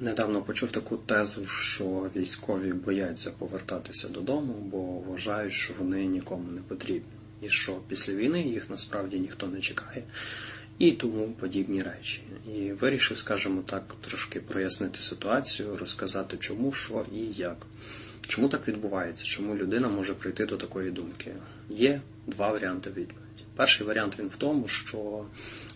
Недавно почув таку тезу, що військові бояться повертатися додому, бо вважають, що вони нікому не потрібні, і що після війни їх насправді ніхто не чекає, і тому подібні речі. І вирішив, скажімо так, трошки прояснити ситуацію, розказати, чому, що і як. Чому так відбувається? Чому людина може прийти до такої думки? Є два варіанти відповіді. Перший варіант він в тому, що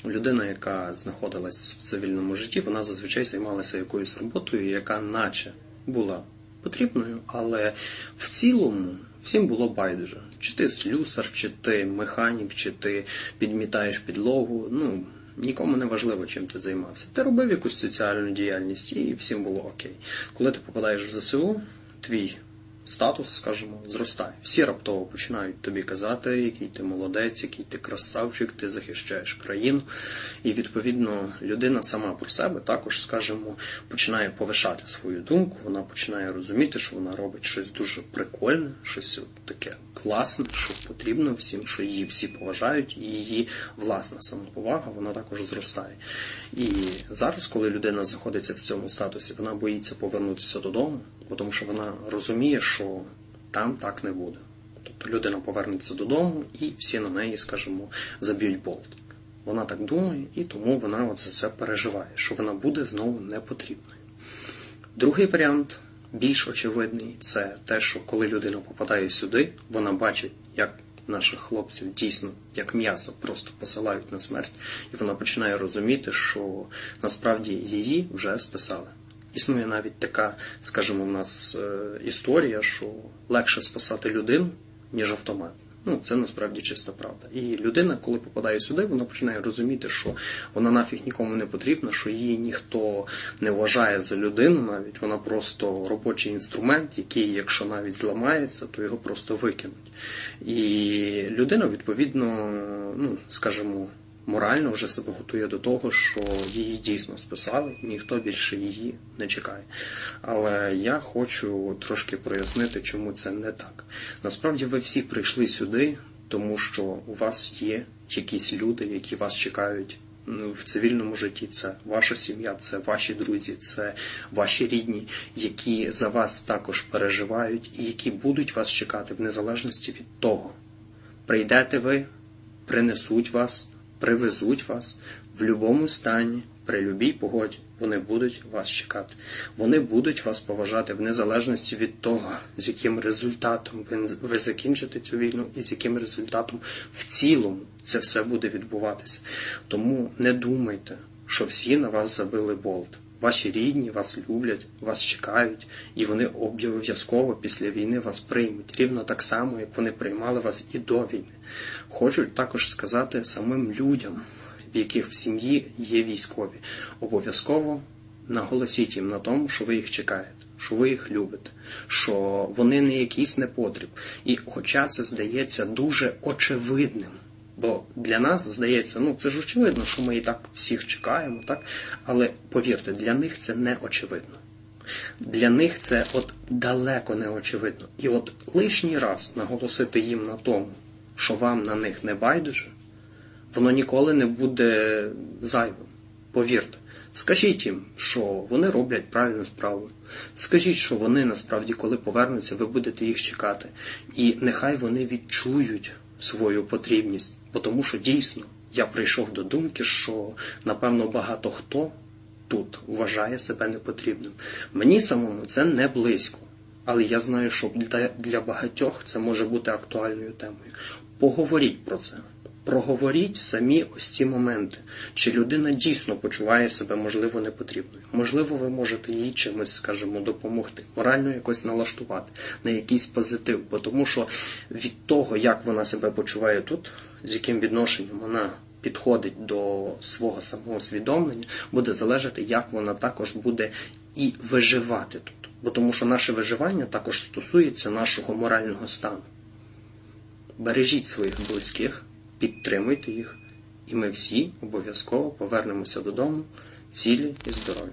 людина, яка знаходилась в цивільному житті, вона зазвичай займалася якоюсь роботою, яка наче була потрібною, але в цілому всім було байдуже. Чи ти слюсар, чи ти механік, чи ти підмітаєш підлогу. Ну нікому не важливо, чим ти займався. Ти робив якусь соціальну діяльність, і всім було окей. Коли ти попадаєш в ЗСУ, твій статус, скажімо, зростає. Всі раптово починають тобі казати, який ти молодець, який ти красавчик, ти захищаєш країну. І відповідно людина сама про себе також, скажімо, починає повишати свою думку. Вона починає розуміти, що вона робить щось дуже прикольне, щось таке класне, що потрібно всім, що її всі поважають, і її власна самоповага вона також зростає. І зараз, коли людина знаходиться в цьому статусі, вона боїться повернутися додому, тому що вона розуміє, що там так не буде. Тобто людина повернеться додому і всі на неї, скажімо, заб'ють болт. Вона так думає, і тому вона от за це переживає, що вона буде знову непотрібною. Другий варіант, більш очевидний, це те, що коли людина попадає сюди, вона бачить, як наших хлопців дійсно як м'ясо просто посилають на смерть, і вона починає розуміти, що насправді її вже списали. Існує навіть така, скажімо, в нас е, історія, що легше спасати людину, ніж автомат. Ну, це насправді чиста правда. І людина, коли попадає сюди, вона починає розуміти, що вона нафіг нікому не потрібна, що її ніхто не вважає за людину навіть. Вона просто робочий інструмент, який, якщо навіть зламається, то його просто викинуть. І людина, відповідно, ну, скажімо, морально вже себе готує до того, що її дійсно списали, і ніхто більше її не чекає. Але я хочу трошки прояснити, чому це не так. Насправді ви всі прийшли сюди, тому що у вас є якісь люди, які вас чекають. В цивільному житті це ваша сім'я, це ваші друзі, це ваші рідні, які за вас також переживають і які будуть вас чекати в незалежності від того, прийдете ви, принесуть вас, привезуть вас в будь-якому стані, при любій погоді. Вони будуть вас чекати. Вони будуть вас поважати в незалежності від того, з яким результатом ви, ви закінчите цю війну і з яким результатом в цілому це все буде відбуватися. Тому не думайте, що всі на вас забили болт. Ваші рідні вас люблять, вас чекають, і вони обов'язково після війни вас приймуть, рівно так само, як вони приймали вас і до війни. Хочу також сказати самим людям, в яких в сім'ї є військові, обов'язково наголосіть їм на тому, що ви їх чекаєте, що ви їх любите, що вони не якийсь непотріб. І хоча це здається дуже очевидним. Бо для нас здається, ну це ж очевидно, що ми і так всіх чекаємо, так? Але повірте, для них це не очевидно. Для них це от далеко не очевидно. І от лишній раз наголосити їм на тому, що вам на них не байдуже, воно ніколи не буде зайвим. Повірте. Скажіть їм, що вони роблять правильну справу. Скажіть, що вони насправді, коли повернуться, ви будете їх чекати. І нехай вони відчують свою потрібність, бо тому що дійсно я прийшов до думки, що напевно багато хто тут вважає себе непотрібним. Мені самому це не близько, але я знаю, що для, багатьох це може бути актуальною темою. Поговоріть про це. Проговоріть самі ось ці моменти, чи людина дійсно почуває себе, можливо, непотрібною. Можливо, ви можете їй чимось, скажімо, допомогти, морально якось налаштувати на якийсь позитив, бо тому що від того, як вона себе почуває тут, з яким відношенням вона підходить до свого самоусвідомлення, буде залежати, як вона також буде і виживати тут. Бо тому що наше виживання також стосується нашого морального стану. Бережіть своїх близьких підтримуйте їх, і ми всі обов'язково повернемося додому цілі і здорові.